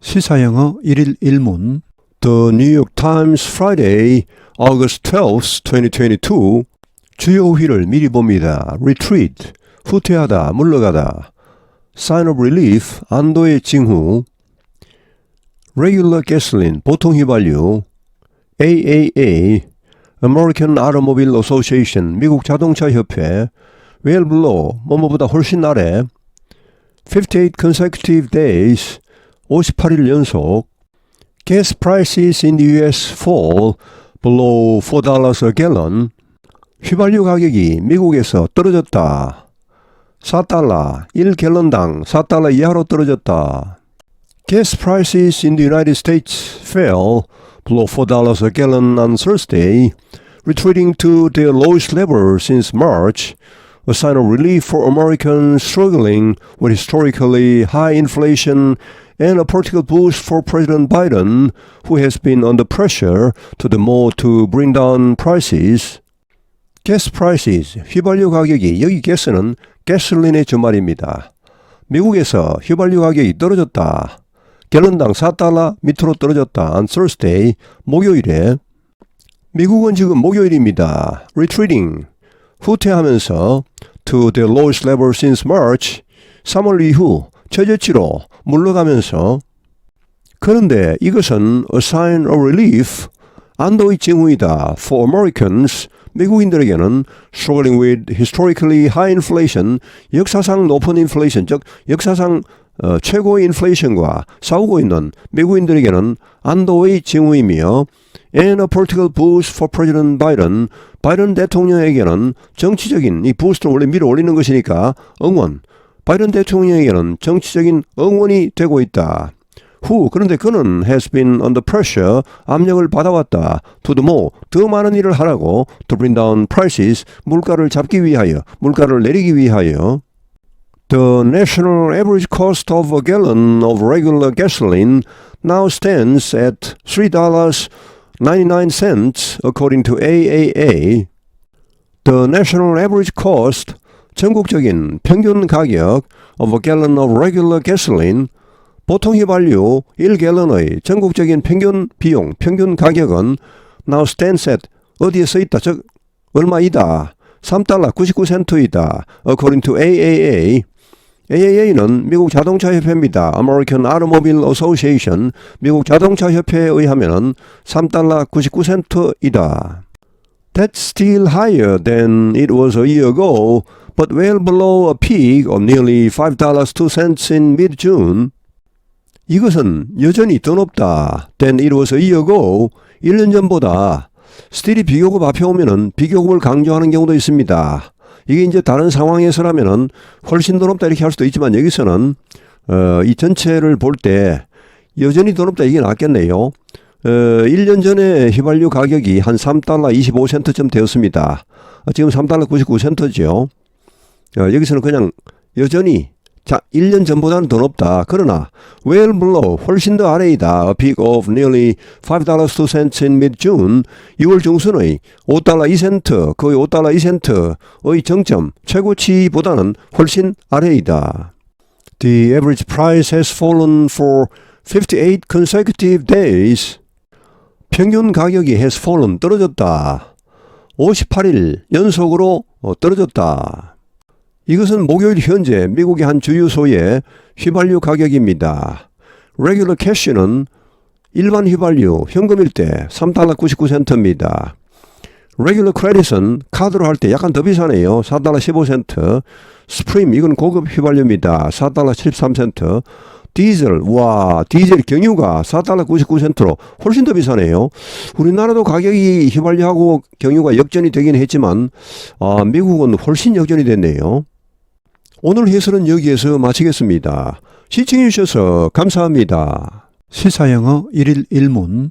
시사영어 1일 1문 The New York Times Friday, August 12, 2022 주요 회를 미리 봅니다. Retreat, 후퇴하다, 물러가다 Sign of Relief, 안도의 징후 Regular Gasoline, 보통 휘발유 AAA, American Automobile Association, 미국 자동차 협회 Well below, 뭐뭐보다 훨씬 아래 58 consecutive days, 58일 연속 Gas prices in the US fall below $4 a gallon. 휘발유 가격이 미국에서 떨어졌다. 4달러, 1갤런당 4달러 이하로 떨어졌다. Gas prices in the United States fell below $4 a gallon on Thursday, retreating to their lowest level since March, a sign of relief for Americans struggling with historically high inflation and a political boost for President Biden, who has been under pressure to do more to bring down prices. Gas prices, 휘발유 가격이 여기 가스는 가솔린의 주말입니다. 미국에서 휘발유 가격이 떨어졌다. 갤런당 4달러 밑으로 떨어졌다. on Thursday, 목요일에. 미국은 지금 목요일입니다. retreating, 후퇴하면서 to the lowest level since March, 3월 이후 최저치로 물러가면서 그런데 이것은 a sign of relief, 안도의 징후이다 for Americans, 미국인들에게는 struggling with historically high inflation, 역사상 높은 인플레이션, 즉 역사상 어, 최고의 인플레이션과 싸우고 있는 미국인들에게는 안도의 징후이며 and a political boost for President Biden, 바이든 대통령에게는 정치적인 이 부스트를 원래 밀어 올리는 것이니까 응원, 바이든 대통령에게는 정치적인 응원이 되고 있다. 후 그런데 그는 has been under pressure 압력을 받아왔다. to do more 더 많은 일을 하라고 to bring down prices 물가를 잡기 위하여 물가를 내리기 위하여 The national average cost of a gallon of regular gasoline now stands at $3.99 according to AAA. The national average cost 전국적인 평균 가격 of a gallon of regular gasoline 보통 휘발유 1갤런의 전국적인 평균 비용, 평균 가격은 now stands at 어디에 써 있다. 즉 얼마이다. 3달러 99센트이다. according to AAA. AAA는 미국 자동차 협회입니다. American Automobile Association. 미국 자동차 협회에 의하면 3달러 99센트이다. That's still higher than it was a year ago, but well below a peak of nearly $5.02 in mid-June. 이것은 여전히 더 높다. than it was a year ago. 1년 전보다 스틸이 비교급 앞에 오면은 비교급을 강조하는 경우도 있습니다. 이게 이제 다른 상황에서라면은 훨씬 더 높다 이렇게 할 수도 있지만 여기서는 어, 이 전체를 볼 때 여전히 더 높다 이게 낫겠네요. 어, 1년 전에 휘발유 가격이 한 3달러 25센트쯤 되었습니다. 어, 지금 3달러 99센트죠. 어, 여기서는 그냥 여전히 자, 1년 전보다는 더 높다. 그러나 well below 훨씬 더 아래이다. A peak of nearly $5.02 in mid-June 6월 중순의 5달러 2센트 거의 5달러 2센트의 정점 최고치보다는 훨씬 아래이다. The average price has fallen for 58 consecutive days. 평균 가격이 has fallen 떨어졌다. 58일 연속으로 어, 떨어졌다. 이것은 목요일 현재 미국의 한 주유소의 휘발유 가격입니다. 레귤러 캐시는 일반 휘발유 현금일 때 3달러 99센트입니다. 레귤러 크레딧은 카드로 할 때 약간 더 비싸네요. 4달러 15센트. 스프림 이건 고급 휘발유입니다. 4달러 73센트. 디젤 와 디젤 경유가 4달러 99센트로 훨씬 더 비싸네요. 우리나라도 가격이 휘발유하고 경유가 역전이 되긴 했지만 아, 미국은 훨씬 역전이 됐네요. 오늘 해설은 여기에서 마치겠습니다. 시청해 주셔서 감사합니다. 시사영어 1일 1문